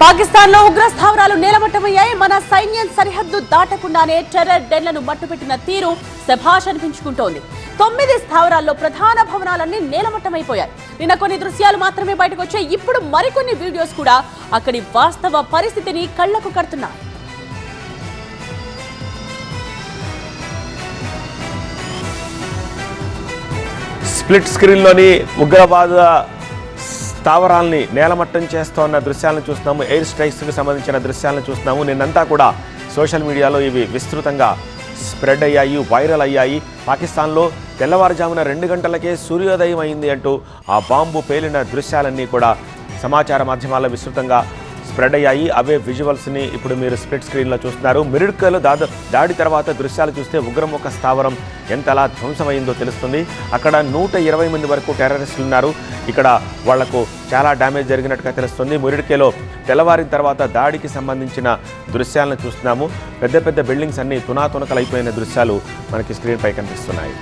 పాకిస్తాన్లో ఉగ్ర స్థావరాలు నేలమట్టమయ్యాయి మన సైన్యం సరిహద్దు దాటకుండానే టెర్రర్ డెన్లను మట్టుపెట్టిన తీరు శభాష్ అనిపించుకుంటోంది. తొమ్మిది స్థావరాల్లో ప్రధాన భవనాలన్నీ నేలమట్టమైపోయాయి. నిన్న కొన్ని దృశ్యాలు మాత్రమే బయటకు వచ్చాయి ఇప్పుడు మరికొన్ని వీడియోస్ కూడా అక్కడి వాస్తవ పరిస్థితిని కళ్ళకు కడుతున్నాయి. స్ప్లిట్ స్క్రీన్లోని ఉగ్రవాద స్థావరాల్ని నేలమట్టం చేస్తోన్న దృశ్యాలను చూస్తున్నాము. ఎయిర్ స్ట్రైక్స్కి సంబంధించిన దృశ్యాలను చూస్తున్నాము. నిన్నంతా కూడా సోషల్ మీడియాలో ఇవి విస్తృతంగా స్ప్రెడ్ అయ్యాయి వైరల్ అయ్యాయి. పాకిస్తాన్లో తెల్లవారుజామున రెండు గంటలకే సూర్యోదయం అయింది అంటూ ఆ బాంబు పేలిన దృశ్యాలన్నీ కూడా సమాచార మాధ్యమాల్లో విస్తృతంగా స్ప్రెడ్ అయ్యాయి. అవే విజువల్స్ని ఇప్పుడు మీరు స్ప్లిట్ స్క్రీన్లో చూస్తున్నారు. మిరుడ్కలు దాద దాడి తర్వాత దృశ్యాలు చూస్తే ఉగ్రముఖ స్థావరం. ఎంతలా ధ్వంసమైందో తెలుస్తుంది. అక్కడ నూట ఇరవై మంది వరకు టెర్రరిస్టులు ఉన్నారు. ఇక్కడ వాళ్ళకు చాలా డ్యామేజ్ జరిగినట్టుగా తెలుస్తుంది. మురిడికేలో తెల్లవారిన తర్వాత దాడికి సంబంధించిన దృశ్యాలను చూస్తున్నాము. పెద్ద పెద్ద బిల్డింగ్స్ అన్ని తునాతునకలైపోయిన దృశ్యాలు మనకి స్క్రీన్పై కనిపిస్తున్నాయి.